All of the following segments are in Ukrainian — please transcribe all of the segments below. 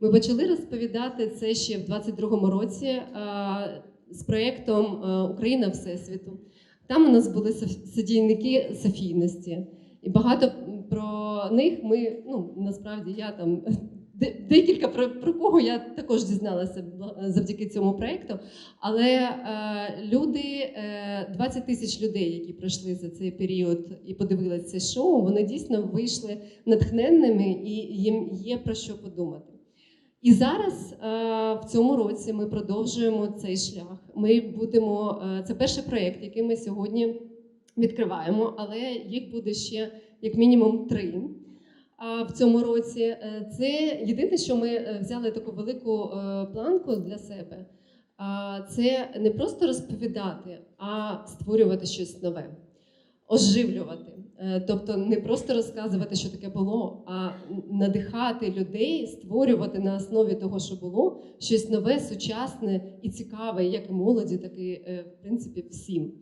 Ми почали розповідати це ще в 22-му році з проєктом е, Україна Всесвіту. Там у нас були соф- Софійності, і багато про них ми ну насправді я там декілька про, про кого я також дізналася завдяки цьому проєкту. Але е, люди, е, 20 тисяч людей, які пройшли за цей період і подивилися шоу, вони дійсно вийшли натхненними і їм є про що подумати. І зараз е, в цьому році ми продовжуємо цей шлях. Ми будемо е, це перший проєкт, який ми сьогодні відкриваємо, але їх буде ще як мінімум три. А в цьому році Е, це єдине, що ми е, взяли таку велику е, планку для себе. Це не просто розповідати, а створювати щось нове, оживлювати. Е, Тобто не просто розказувати, що таке було, а надихати людей, створювати на основі того, що було, щось нове, сучасне і цікаве, як і молоді, так і е, в принципі всім.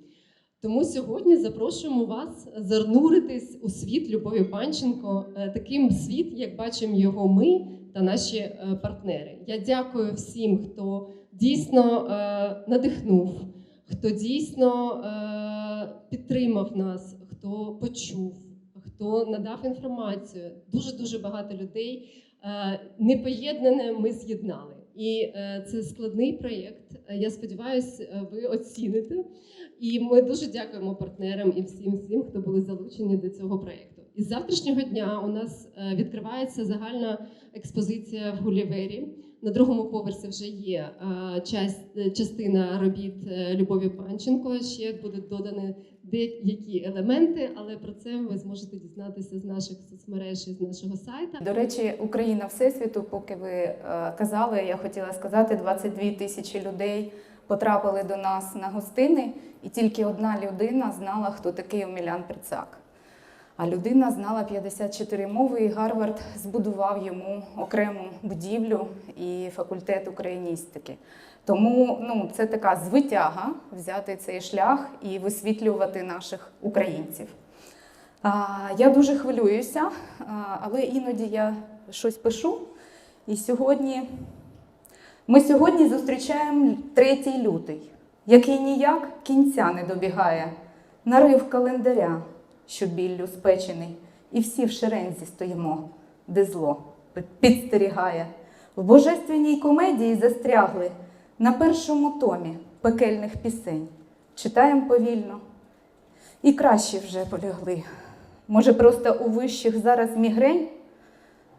Тому сьогодні запрошуємо вас зануритись у світ Любові Панченко, е, таким світ, як бачимо його ми та наші партнери. Я дякую всім, хто дійсно надихнув, хто дійсно підтримав нас, хто почув, хто надав інформацію. Дуже дуже багато людей. Е, Непоєднане ми з'єднали. І е, це складний проєкт. Е, Я сподіваюся, ви оціните. І ми дуже дякуємо партнерам і всім, всім, хто були залучені до цього проєкту. І з завтрашнього дня у нас е, відкривається загальна експозиція в Гулівері. На другому поверсі вже є е, е, частина робіт е, Любові Панченко. Ще будуть додані деякі елементи, але про це ви зможете дізнатися з наших соцмереж і з нашого сайту. До речі, Україна Всесвіту, поки ви е, казали, я хотіла сказати, 22 тисячі людей потрапили до нас на гостини, і тільки одна людина знала, хто такий Омілян Прицак. А людина знала 54 мови, і Гарвард збудував йому окрему будівлю і факультет україністики. Тому ну, це така звитяга взяти цей шлях і висвітлювати наших українців. А, Я дуже хвилююся, але іноді я щось пишу. І сьогодні ми сьогодні зустрічаємо 3 лютий, який ніяк кінця не добігає. Нарив календаря, що біллю спечений, і всі в шерензі стоїмо, де зло підстерігає. В божественній комедії застрягли на першому томі пекельних пісень. Читаємо повільно, і кращі вже полягли. Може, просто у вищих зараз мігрень?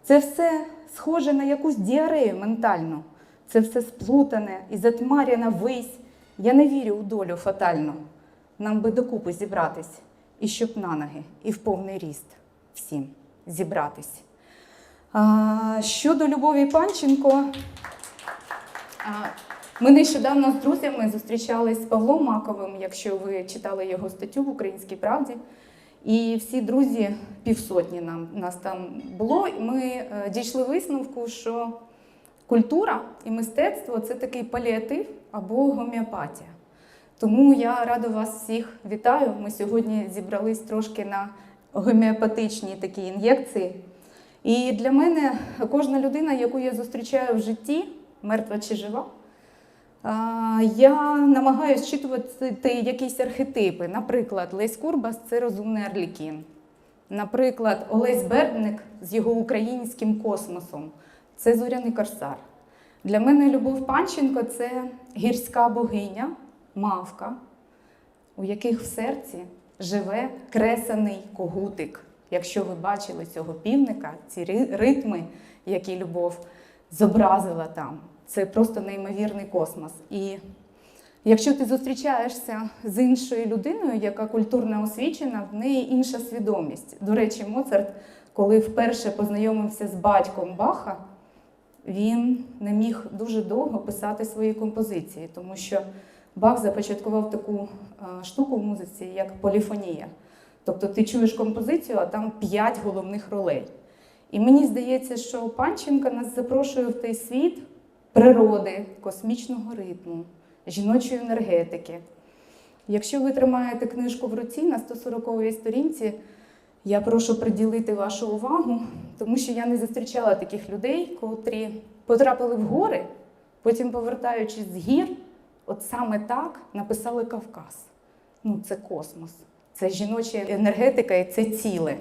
Це все схоже на якусь діарею ментальну. Це все сплутане і затьмаряна вись. Я не вірю у долю фатальну. Нам би докупи зібратись, і щоб на ноги, і в повний ріст всім зібратись. А, щодо Любові Панченко, а, ми нещодавно з друзями зустрічались з Павлом Маковим, якщо ви читали його статтю в Українській правді. І всі друзі, півсотні нам нас там було. І ми е, дійшли висновку, що культура і мистецтво це такий паліатив або гомеопатія. Тому я рада вас всіх вітаю. Ми сьогодні зібрались трошки на гомеопатичні такі ін'єкції. І для мене кожна людина, яку я зустрічаю в житті, мертва чи жива, Я намагаюся зчитувати якісь архетипи. Наприклад, Лесь Курбас це розумний Арлікін. Наприклад, Олесь Бердник з його українським космосом це зоряний корсар. Для мене Любов Панченко це гірська богиня, мавка, у яких в серці живе кресаний когутик. Якщо ви бачили цього півника, ці ритми, які любов зобразила там, це просто неймовірний космос. І якщо ти зустрічаєшся з іншою людиною, яка культурно освічена, в неї інша свідомість. До речі, Моцарт, коли вперше познайомився з батьком Баха, він не міг дуже довго писати свої композиції, тому що Бах започаткував таку е, штуку в музиці, як поліфонія. Тобто ти чуєш композицію, а там п'ять головних ролей. І мені здається, що Панченко нас запрошує в той світ природи, космічного ритму, жіночої енергетики. Якщо ви тримаєте книжку в руці на 140-й сторінці, Я прошу приділити вашу увагу, тому що я не зустрічала таких людей, котрі потрапили в гори, потім, повертаючись з гір, от саме так написали Кавказ. Ну, це космос, це жіноча енергетика і це ціле.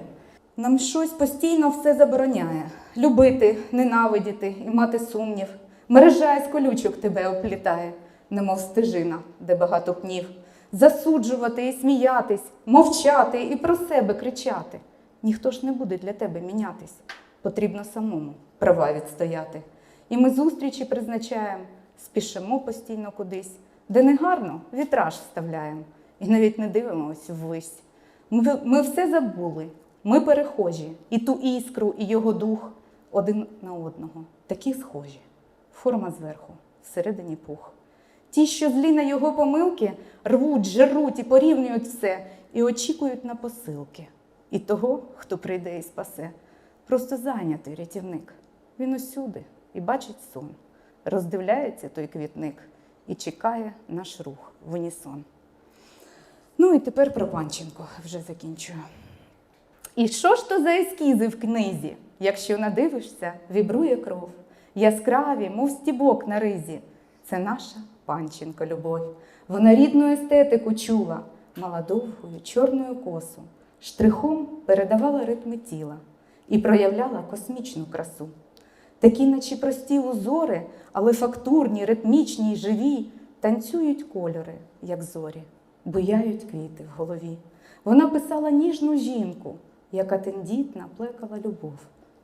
Нам щось постійно все забороняє: любити, ненавидіти і мати сумнів. Мережа із колючок тебе оплітає, немов стежина, де багато пнів. Засуджувати і сміятись, мовчати і про себе кричати. Ніхто ж не буде для тебе мінятись. Потрібно самому права відстояти. І ми зустрічі призначаємо, спішимо постійно кудись, де не гарно вітраж вставляємо. І навіть не дивимося ввись. Ми, ми все забули, ми перехожі, і ту іскру, і його дух один на одного, такі схожі. Форма зверху, всередині пух. Ті, що злі на його помилки, рвуть, жеруть і порівнюють все, і очікують на посилки. І того, хто прийде і спасе. Просто зайнятий рятівник. Він усюди і бачить сон. Роздивляється той квітник і чекає наш рух в унісон. Ну і тепер про Панченко вже закінчую. І що ж то за ескізи в книзі? Якщо надивишся, вібрує кров, яскраві, мов стібок на ризі. Це наша панченко любов. Вона рідну естетику чула, мала довгу чорну косу, штрихом передавала ритми тіла і проявляла космічну красу. Такі, наче прості узори, але фактурні, ритмічні й живі, танцюють кольори, як зорі, буяють квіти в голові. Вона писала ніжну жінку, яка тендітна плекала любов,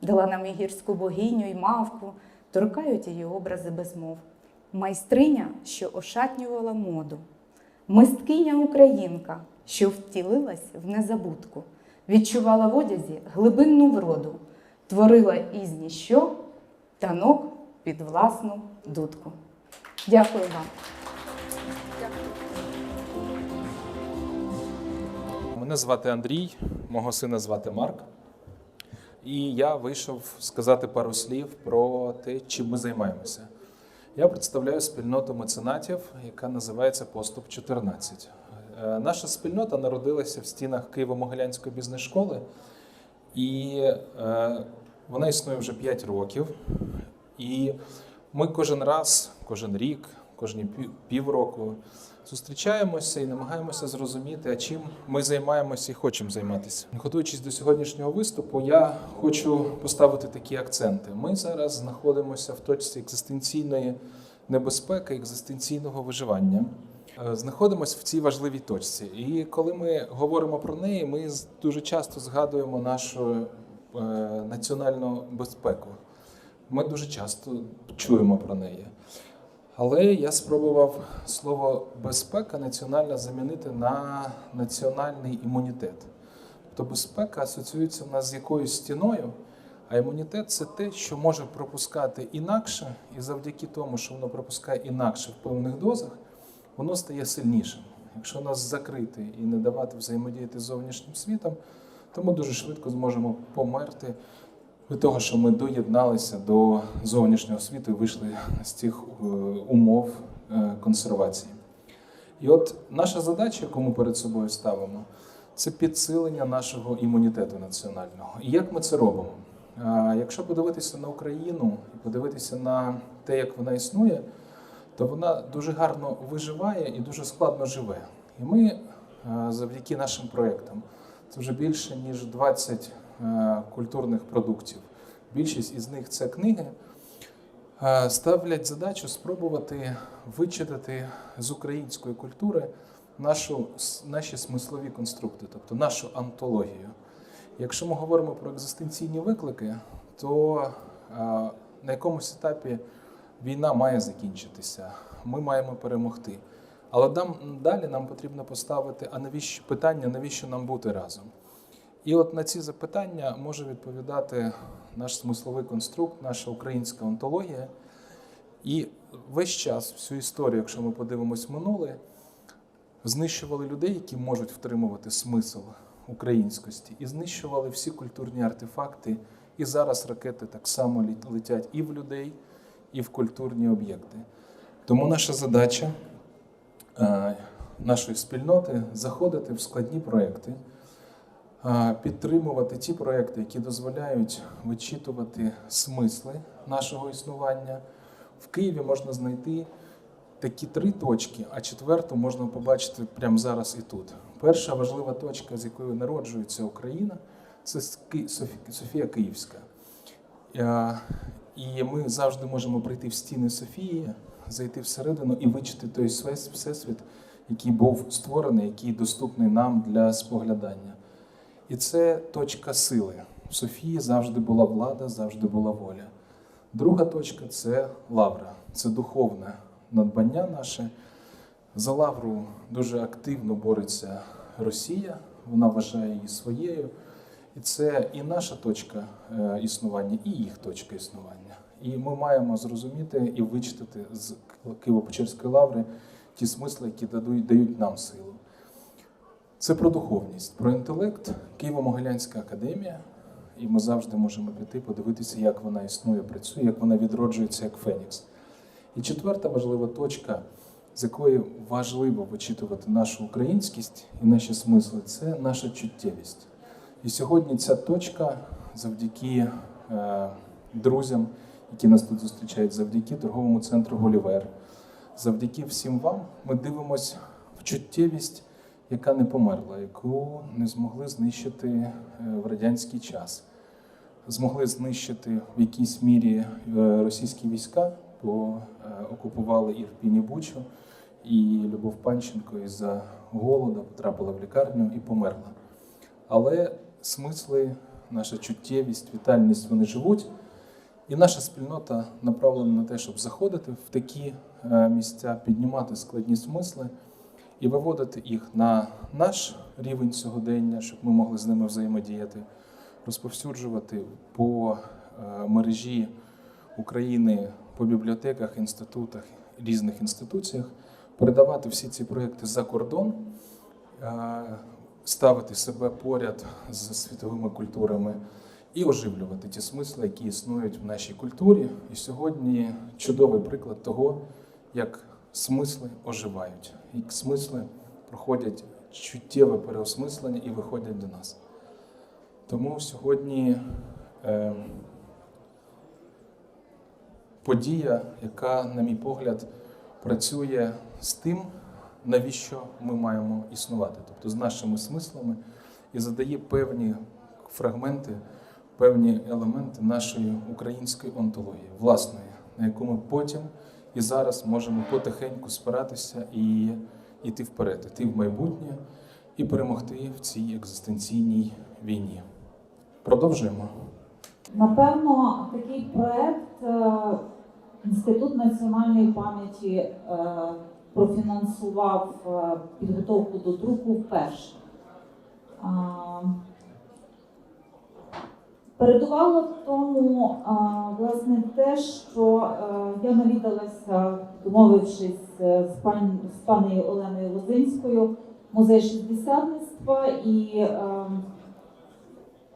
дала нам і гірську богиню й мавку, торкають її образи без мов. Майстриня, що ошатнювала моду, мисткиня українка, що втілилась в незабудку, відчувала в одязі глибинну вроду, творила із ніщо танок під власну дудку. Дякую вам. Мене звати Андрій, мого сина звати Марк. І я вийшов сказати пару слів про те, чим ми займаємося. Я представляю спільноту меценатів, яка називається Поступ 14. Е, Наша спільнота народилася в стінах Києво-Могилянської бізнес-школи, і е, вона існує вже 5 років. І ми кожен раз, кожен рік, кожні пів- півроку зустрічаємося і намагаємося зрозуміти, а чим ми займаємося і хочемо займатися. Готуючись до сьогоднішнього виступу, я хочу поставити такі акценти. Ми зараз знаходимося в точці екзистенційної небезпеки, екзистенційного виживання. Е, Знаходимося в цій важливій точці. І коли ми говоримо про неї, ми дуже часто згадуємо нашу національну безпеку. Ми дуже часто чуємо про неї. Але я спробував слово безпека національна замінити на національний імунітет. Тобто безпека асоціюється в нас з якоюсь стіною, а імунітет це те, що може пропускати інакше, і завдяки тому, що воно пропускає інакше в певних дозах, воно стає сильнішим. Якщо нас закрити і не давати взаємодіяти з зовнішнім світом, то ми дуже швидко зможемо померти від того, що ми доєдналися до зовнішнього світу і вийшли з цих е, умов е, консервації. І от наша задача, яку ми перед собою ставимо, це підсилення нашого імунітету національного. І як ми це робимо? Якщо подивитися на Україну і подивитися на те, як вона існує, то вона дуже гарно виживає і дуже складно живе. І ми е, завдяки нашим проєктам, це вже більше ніж 20 е, культурних продуктів. Більшість із них це книги. е, Ставлять задачу спробувати вичитати з української культури нашу, наші смислові конструкти, тобто нашу антологію. Якщо ми говоримо про екзистенційні виклики, то е, на якомусь етапі війна має закінчитися, ми маємо перемогти. Але нам, далі нам потрібно поставити а навіщо питання, навіщо нам бути разом. І от на ці запитання може відповідати наш смисловий конструкт, наша українська онтологія. І весь час, всю історію, якщо ми подивимось минуле, знищували людей, які можуть втримувати смисл українськості, і знищували всі культурні артефакти. І зараз ракети так само летять і в людей, і в культурні об'єкти. Тому наша задача нашої спільноти заходити в складні проекти, підтримувати ті проекти, які дозволяють вичитувати смисли нашого існування. В Києві можна знайти такі три точки, а четверту можна побачити прямо зараз і тут. Перша важлива точка, з якої народжується Україна, це Софія Київська. І ми завжди можемо прийти в стіни Софії, зайти всередину і вичити той всесвіт, який був створений, який доступний нам для споглядання. І це точка сили. В Софії завжди була влада, завжди була воля. Друга точка це лавра, це духовне надбання наше. За лавру дуже активно бореться Росія, вона вважає її своєю. І це і наша точка е, існування, і їх точка існування. І ми маємо зрозуміти і вичитати з Києво-Печерської лаври ті смисли, які дають нам силу. Це про духовність, про інтелект, Києво-Могилянська академія. І ми завжди можемо піти, подивитися, як вона існує, працює, як вона відроджується як Фенікс. І четверта важлива точка, з якої важливо вичитувати нашу українськість і наші смисли, це наша чуттєвість. І сьогодні ця точка завдяки е, друзям, які нас тут зустрічають, завдяки торговому центру Голівер, завдяки всім вам, ми дивимося в чуттєвість, яка не померла, яку не змогли знищити е, в радянський час. Змогли знищити в якійсь мірі е, російські війська, бо е, окупували Ірпінь і Бучу, і Любов Панченко із-за голоду потрапила в лікарню і померла. Але смисли, наша чуттєвість, вітальність вони живуть. І наша спільнота направлена на те, щоб заходити в такі е, місця, піднімати складні смисли і виводити їх на наш рівень сьогодення, щоб ми могли з ними взаємодіяти, розповсюджувати по е, мережі України, по бібліотеках, інститутах, різних інституціях, передавати всі ці проекти за кордон, е, ставити себе поряд з світовими культурами і оживлювати ті смисли, які існують в нашій культурі. І сьогодні чудовий приклад того, як смисли оживають, як смисли проходять чуттєве переосмислення і виходять до нас. Тому сьогодні е, подія, яка, на мій погляд, працює з тим, навіщо ми маємо існувати, тобто з нашими смислами, і задає певні фрагменти, певні елементи нашої української онтології, власної, на яку ми потім і зараз можемо потихеньку спиратися і йти вперед, йти в майбутнє і перемогти в цій екзистенційній війні. Продовжуємо. Напевно, такий проект е, Інститут національної пам'яті е, профінансував е, підготовку до друку вперше. Передувало тому власне те, що е, я навідалася, домовившись е, з пані з пані Оленою Лозинською, музей шістдесятництва і.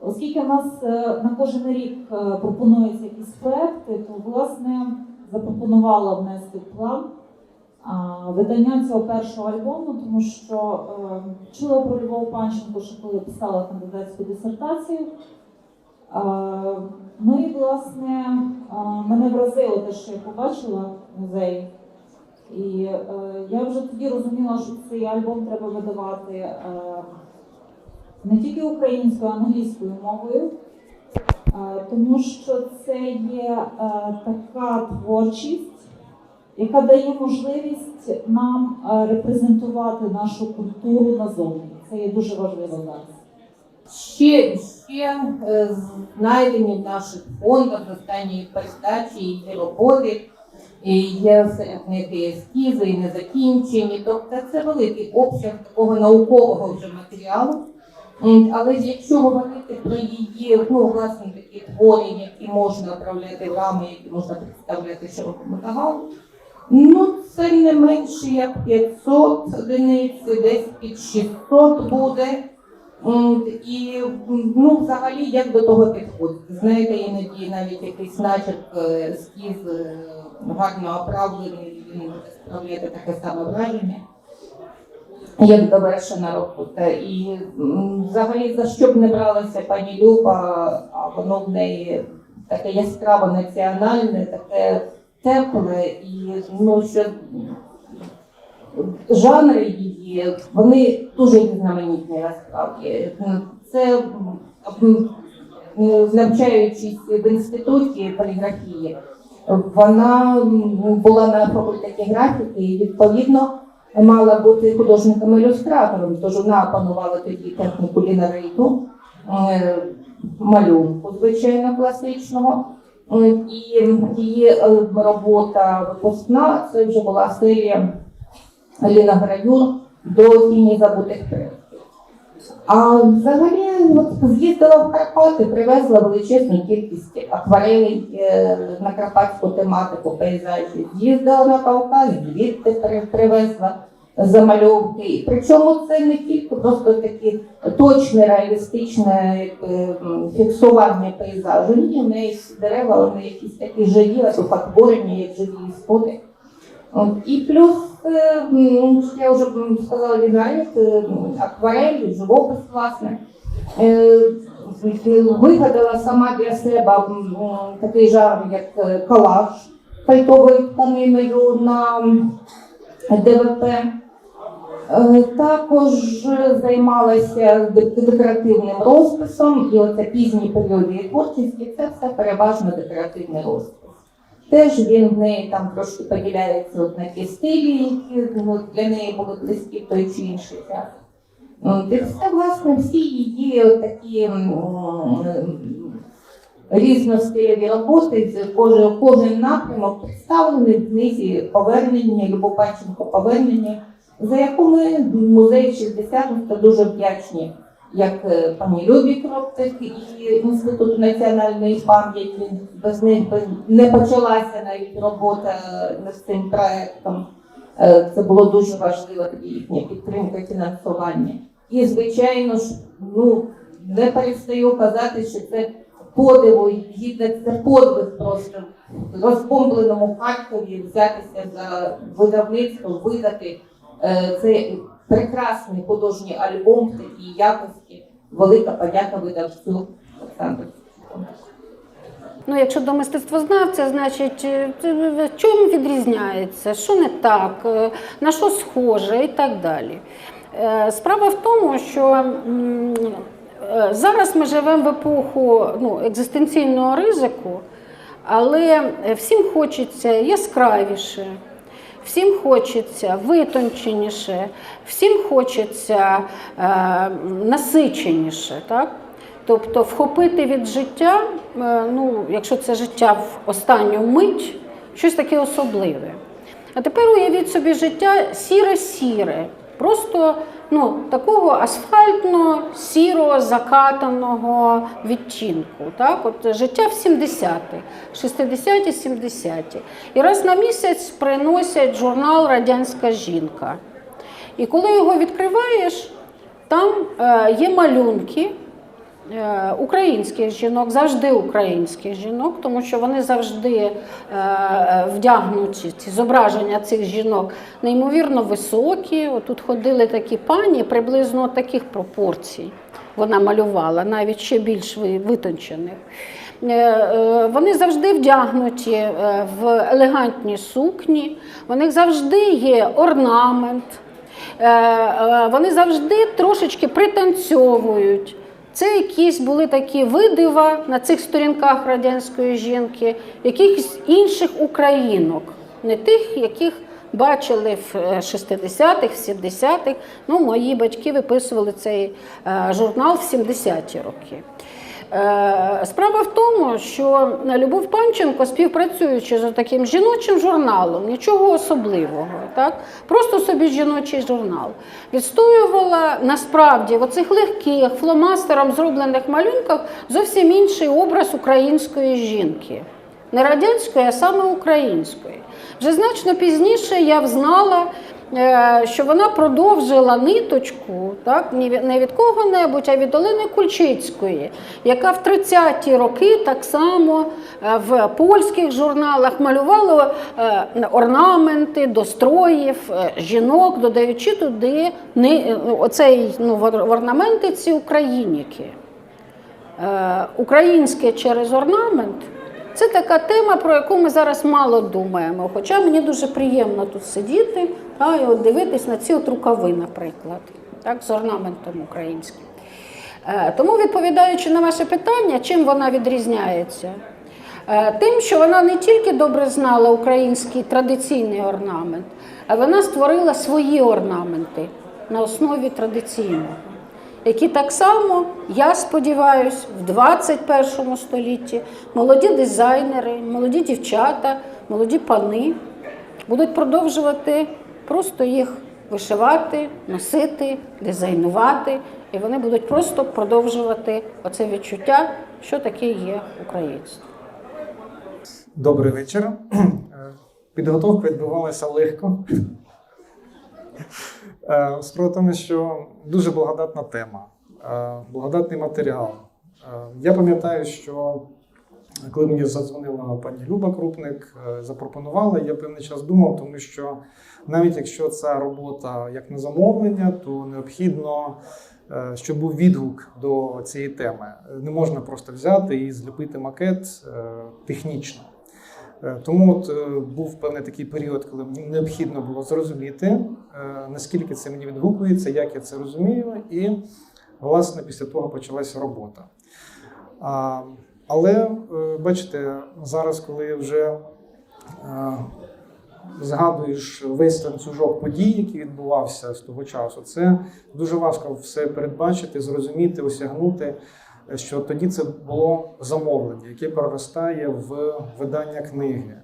Оскільки в нас на кожен рік пропонуються якісь проекти, то власне запропонувала внести план видання цього першого альбому, тому що е, чула про Любов Панченко, що коли писала кандидатську дисертацію. Е, Ну і власне е, мене вразило те, що я побачила в музеї. І е, я вже тоді розуміла, що цей альбом треба видавати. е, не тільки українською, а англійською мовою, е, тому що це є е, така творчість, яка дає можливість нам е, репрезентувати нашу культуру назовні. Це є дуже важливо зараз. Ще, ще е, знайдені в наших фондах з останньої передачі і роботи. І є серед них і ескізи, і незакінчені. Тобто це великий обсяг такого наукового вже матеріалу. Але якщо говорити про її, ну, власне, такі твори, які можна направляти рами, які можна представляти широкому загалу, ну це не менше як 500 одиниць, десь під 600 буде. І ну, взагалі як до того підходити. Знаєте, іноді навіть якийсь начерк е, ескіз е, гарно оправлений, він може справляти таке саме враження. як довершена робота. І взагалі за що б не бралася пані Люба, а воно в неї таке яскраво національне, таке тепле і ну що жанри її, вони дуже різноманітні насправді. Це навчаючись в інституті поліграфії, вона була на факультеті графіки і відповідно мала бути художником-ілюстратором, тож вона опанувала тоді техніку лінариту, е, малюнку, звичайно, класичного. Е, І її е, робота випускна це вже була серія Аліна Гравюр до тіні забутих предків. А взагалі з'їздила в Карпати, привезла величезну кількість акварелей е, на карпатську тематику пейзажів. З'їздила на Кавказ, звідти привезла замальовки. Причому це не тільки просто такі точне, реалістичне фіксування пейзажу. Ні, в неї дерева, вони якісь такі живі, одухотворені, як живі істоти. От, І плюс, е, я вже сказала, Лігаріт, акварель, живопис, власне. Е, Вигадала сама для себе такий жанр, як е, колаж пальтовою тканиною на ДВП. Е, Також займалася декоративним розписом, і оце пізні періоди її творчості це все переважно декоративний розпис. Теж він в неї там трошки поділяється от на ті стилі, які ну, для неї були близькі в той чи інший час. І все, власне, всі її такі різностилеві роботи, кожен, кожен напрямок представлений в книзі повернення, Любов Панченко повернення, за яку ми музей 60 дуже вдячні як е, пані Любі Кроптик і Інституту національної пам'яті. Без них не почалася навіть робота над цим проектом. Е, Це було дуже важливо їхня підтримка фінансування. І, звичайно ж, ну не перестаю казати, що це подиву і гідне це подвиг просто в розбомбленому Харкові взятися за видавництво, видати е, цей прекрасний художній альбом такій якості. Велика подяка видавцю Олександру. Ну, якщо до мистецтвознавця, значить, е, в чому відрізняється, що не так, е, на що схоже і так далі. Е, Справа в тому, що е, зараз ми живемо в епоху ну, екзистенційного ризику, але е, всім хочеться яскравіше, всім хочеться витонченіше, всім хочеться е, насиченіше. Так? Тобто вхопити від життя, е, ну, якщо це життя в останню мить, щось таке особливе. А тепер уявіть собі життя сіре-сіре, просто ну, такого асфальтно сірого закатаного відтінку. Так? От життя в 70-ті, 60-ті, 70-ті. І раз на місяць приносять журнал Радянська жінка. І коли його відкриваєш, там е, є малюнки українських жінок, завжди українських жінок, тому що вони завжди е, вдягнуті, ці зображення цих жінок неймовірно високі. Отут ходили такі пані приблизно таких пропорцій. Вона малювала, навіть ще більш витончених. Е, е, Вони завжди вдягнуті е, в елегантні сукні, в них завжди є орнамент, Е, е, вони завжди трошечки пританцьовують. Це якісь були такі видива на цих сторінках радянської жінки, якихось інших українок, не тих, яких бачили в е, 60-х, 70-х. Ну, мої батьки виписували цей е, журнал в 70-ті роки. Е, Справа в тому, що Любов Панченко, співпрацюючи з таким жіночим журналом, нічого особливого, так? просто собі жіночий журнал, відстоювала насправді в оцих легких фломастером зроблених малюнках зовсім інший образ української жінки. Не радянської, а саме української. Вже значно пізніше я взнала що вона продовжила ниточку, так, не від кого-небудь, а від Олени Кульчицької, яка в 30-ті роки так само е, в польських журналах малювала е, орнаменти до строїв е, жінок, додаючи туди е, оцей ну, в ор- в орнаменти ці україніки. Е, Українське через орнамент це така тема, про яку ми зараз мало думаємо. Хоча мені дуже приємно тут сидіти та, от дивитись на ці от рукави, наприклад, так, з орнаментом українським. Е, Тому, відповідаючи на ваше питання, чим вона відрізняється? Е, Тим, що вона не тільки добре знала український традиційний орнамент, а вона створила свої орнаменти на основі традиційного які так само, я сподіваюся, в 21 столітті молоді дизайнери, молоді дівчата, молоді пани будуть продовжувати просто їх вишивати, носити, дизайнувати, і вони будуть просто продовжувати оце відчуття, що таке є українське. Добрий вечір. Підготовка відбувалася легко. Е, Справа в тому, що дуже благодатна тема, е, благодатний матеріал. Е, Я пам'ятаю, що коли мені задзвонила пані Люба Крупник, запропонувала, я певний час думав, тому що навіть якщо ця робота як на замовлення, то необхідно, е, щоб був відгук до цієї теми. Не можна просто взяти і зліпити макет е, технічно. Е, Тому от був певний такий період, коли мені необхідно було зрозуміти, наскільки це мені відгукується, як я це розумію, і власне після того почалася робота. Але бачите, зараз, коли вже згадуєш весь ланцюжок подій, який відбувався з того часу, це дуже важко все передбачити, зрозуміти, осягнути що тоді це було замовлення, яке проростає в видання книги.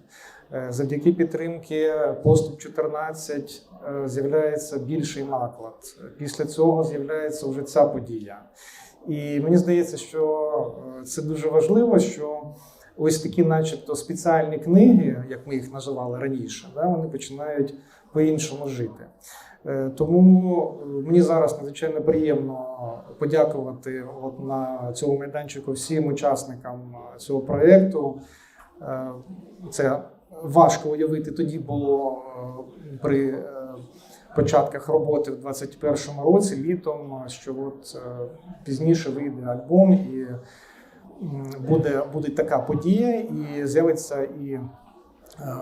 Е, Завдяки підтримки поступ 14 е, з'являється більший наклад. Після цього з'являється вже ця подія. І мені здається, що е, це дуже важливо, що ось такі, начебто, спеціальні книги, як ми їх називали раніше, да, вони починають по-іншому жити. Е, Тому е, мені зараз надзвичайно приємно подякувати от на цьому майданчику всім учасникам е, цього проєкту. Е, Це важко уявити тоді було е, при е, початках роботи в 21-му році, літом, що от е, пізніше вийде альбом і буде, буде така подія, і з'явиться і е,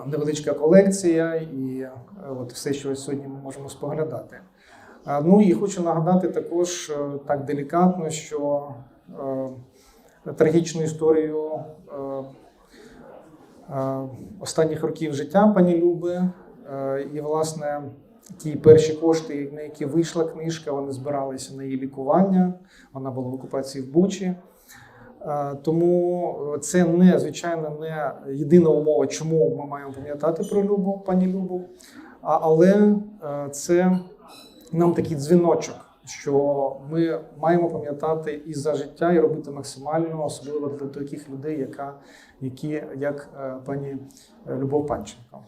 невеличка колекція, і е, от все, що сьогодні ми можемо споглядати. Ну і хочу нагадати також е, так делікатно, що трагічну історію останніх років життя пані Люби, і, власне, ті перші кошти, на які вийшла книжка, вони збиралися на її лікування. Вона була в окупації в Бучі. Е, Тому це не звичайно не єдина умова, чому ми маємо пам'ятати про Любу, пані Любу, але е, це нам такий дзвіночок, що ми маємо пам'ятати і за життя, і робити максимально, особливо для таких людей, яка, які, як е, пані Любов Панченко.